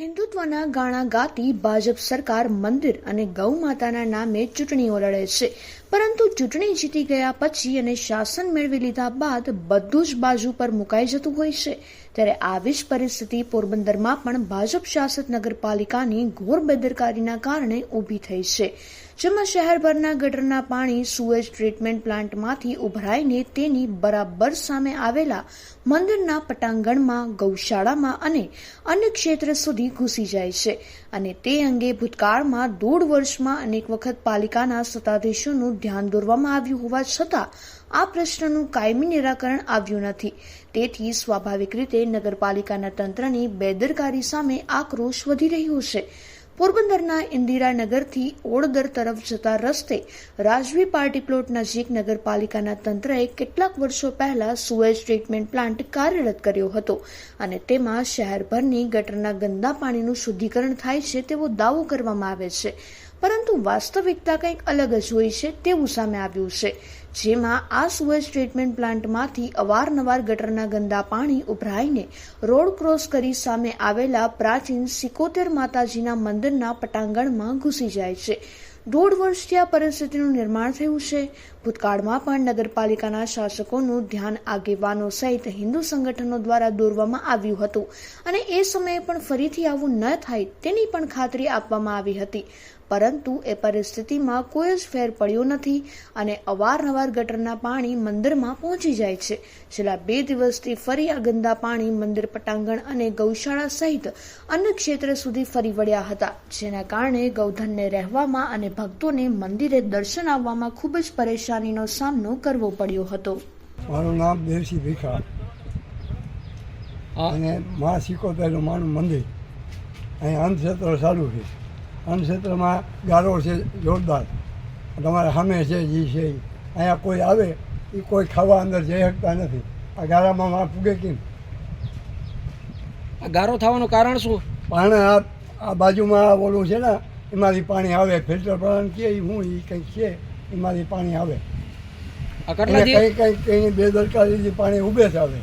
હિન્દુત્વના ગાણા ગાતી ભાજપ સરકાર મંદિર અને ગૌ માતાના નામે ચૂંટણીઓ લડે છે. પરંતુ ચૂંટણી જીતી ગયા પછી અને શાસન મેળવી લીધા બાદ બધું જ બાજુ પર મુકાઈ જતું હોય છે. ત્યારે આવી જ પરિસ્થિતિ પોરબંદરમાં પણ ભાજપ શાસિત નગરપાલિકાની ઘોર બેદરકારીના કારણે ઊભી થઈ છે. જેમાં શહેરભરના ગટરના પાણી સુએજ ટ્રીટમેન્ટ પ્લાન્ટમાંથી ઉભરાઈને તેની બરાબર સામે આવેલા મંદિરના પટાંગણમાં, ગૌશાળામાં અને અન્ય ક્ષેત્ર સુધી ઘૂસી જાય છે. અને તે અંગે ભૂતકાળમાં દોઢ વર્ષમાં અનેક વખત પાલિકાના સત્તાધીશોનું ધ્યાન દોરવામાં આવ્યું હોવા છતાં આ પ્રશ્નનું કાયમી નિરાકરણ આવ્યું નથી. તેથી સ્વાભાવિક રીતે નગરપાલિકાના તંત્રની બેદરકારી સામે આક્રોશ વધી રહ્યો છે. પોરબંદરના ઇન્દિરાનગરથી ઓડદર તરફ જતા રસ્તે રાજવી પાર્ટી પ્લોટ નજીક નગરપાલિકાના તંત્રએ કેટલાક વર્ષો પહેલા સુએજ ટ્રીટમેન્ટ પ્લાન્ટ કાર્યરત કર્યો હતો અને તેમાં શહેરભરની ગટરના ગંદા પાણીનું શુદ્ધિકરણ થાય છે તેવો દાવો કરવામાં આવે છે. પરંતુ વાસ્તવિકતા કંઈક અલગ જ હોય છે તેવું સામે આવ્યું છે. જેમાં આ સુએજ ટ્રીટમેન્ટ પ્લાન્ટમાંથી અવારનવાર ગટરના ગંદા પાણી ઉભરાઈને રોડ ક્રોસ કરી સામે આવેલા પ્રાચીન સિકોતેર માતાજીના મંદિરના પટાંગણમાં ઘૂસી જાય છે. દોઢ વર્ષથી આ પરિસ્થિતિનું નિર્માણ થયું છે. ભૂતકાળમાં પણ નગરપાલિકાના શાસકોનું ધ્યાન આગેવાનો સહિત હિન્દુ સંગઠનો દ્વારા દોરવામાં આવ્યું હતું અને એ સમયે પણ ફરીથી આવું ન થાય તેની પણ ખાતરી આપવામાં આવી હતી. પરંતુ એ પરિસ્થિતિમાં કોઈ જ ફેર પડ્યો નથી અને અવારનવાર ગટરના પાણી મંદિરમાં પહોંચી જાય છે. છેલ્લા બે દિવસથી ફરી આ ગંદા પાણી મંદિર પટાંગણ અને ગૌશાળા સહિત અન્ય ક્ષેત્ર સુધી ફરી વળ્યા હતા, જેના કારણે ગૌધનને રહેવામાં અને ભક્તોને મંદિરે દર્શન આવવામાં ખૂબ જ પરેશાનીનો સામનો કરવો પડ્યો હતો. મારું નામ દેવસી ભીખા અને મા સિકોતેરનું માનું મંદિર. અહીં અન્નક્ષેત્ર ચાલુ છે. અન્નક્ષેત્રમાં ગારો છે જોરદાર. તમારે સામે છે જે છે. અહીંયા કોઈ આવે એ કોઈ ખાવા અંદર જઈ શકતા નથી. આ ગારામાં માં પૂગે કેમ? આ ગારો થવાનું કારણ શું? પાણી આ આ બાજુમાં ઓલું છે ને એમાંથી પાણી આવે ફિલ્ટર પાણી કે હું એ કંઈક છે. એમાંથી પાણી આવે. કઈ અને કંઈ કંઈક કંઈ બેદરકારીથી પાણી ઉભે આવે.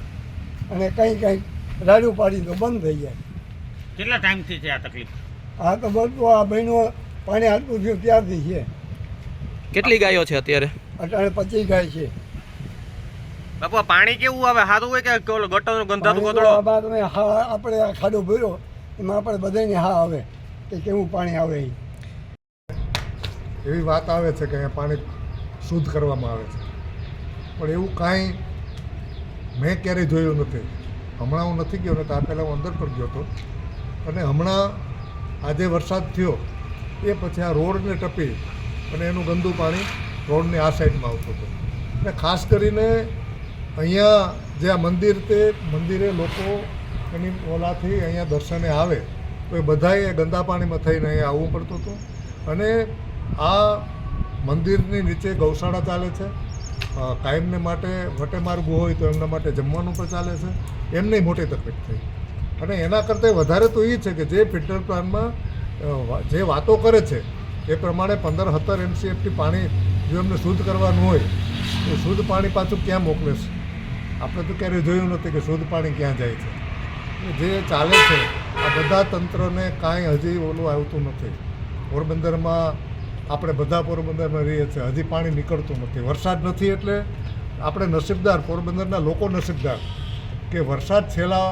અને કંઈ કંઈક રાડું પાડી તો બંધ થઈ જાય. કેટલા ટાઈમથી છે આ તકલીફ? આ તો બધું આ બહેનો પાણી આટલું થયું ત્યારથી છે. કેટલી ગાયો છે અત્યારે? અત્યારે પચીસ ગાય છે. બાપુ પાણી કેવું આવે? સારું હોય કે ઓલો ગંધાતું આ બાદ હા આપણે આ ખાડો ભર્યો એમાં આપણે બધાને હા આવે કે કેવું પાણી આવે એ એવી વાત આવે છે કે અહીંયા પાણી શુદ્ધ કરવામાં આવે છે. પણ એવું કાંઈ મેં ક્યારેય જોયું નથી. હમણાં હું નથી ગયો ને આ પહેલાં હું અંદર પણ ગયો હતો. અને હમણાં આજે વરસાદ થયો, એ પછી આ રોડને ટપી અને એનું ગંદુ પાણી રોડની આ સાઈડમાં આવતું હતું. અને ખાસ કરીને અહીંયા જે આ મંદિર તે મંદિરે લોકો એની ઓલાથી અહીંયા દર્શને આવે, તો એ બધાએ ગંદા પાણીમાં થઈને અહીંયા આવવું પડતું હતું. અને આ મંદિરની નીચે ગૌશાળા ચાલે છે. કાયમને માટે વટેમાર્ગું હોય તો એમના માટે જમવાનું પણ ચાલે છે. એમને મોટી તકલીફ થઈ. અને એના કરતાં વધારે તો એ છે કે જે ફિલ્ટર પ્લાનમાં જે વાતો કરે છે, એ પ્રમાણે પંદર સત્તર એમસીએફટી પાણી જો એમને શુદ્ધ કરવાનું હોય, તો શુદ્ધ પાણી પાછું ક્યાં મોકલે છે? આપણે તો ક્યારેય જોયું નથી કે શુદ્ધ પાણી ક્યાં જાય છે. જે ચાલે છે, આ બધા તંત્રને કાંઈ હજી ઓલું આવતું નથી. પોરબંદરમાં આપણે બધા પોરબંદરમાં રહીએ છીએ. હજી પાણી નીકળતું નથી. વરસાદ નથી એટલે આપણે નસીબદાર, પોરબંદરના લોકો નસીબદાર કે વરસાદ છેલ્લા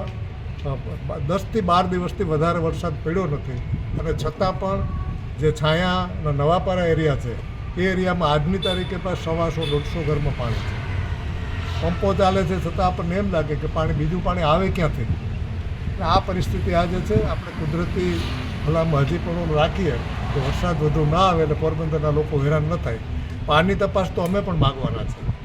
દસથી બાર દિવસથી વધારે વરસાદ પડ્યો નથી. અને છતાં પણ જે છાયાના નવાપારા એરિયા છે, એ એરિયામાં આજની તારીખે પણ સવાસો દોઢસો ઘરમાં પાણી છે. પંપો ચાલે છે છતાં આપણને એમ લાગે કે પાણી, બીજું પાણી આવે ક્યાંથી? આ પરિસ્થિતિ આજે છે. આપણે કુદરતી ભલામાં હજી પણ રાખીએ. તો વરસાદ વધુ ના આવે એટલે પોરબંદરના લોકો હેરાન ન થાય. પાણી તપાસ તો અમે પણ માગવાના છે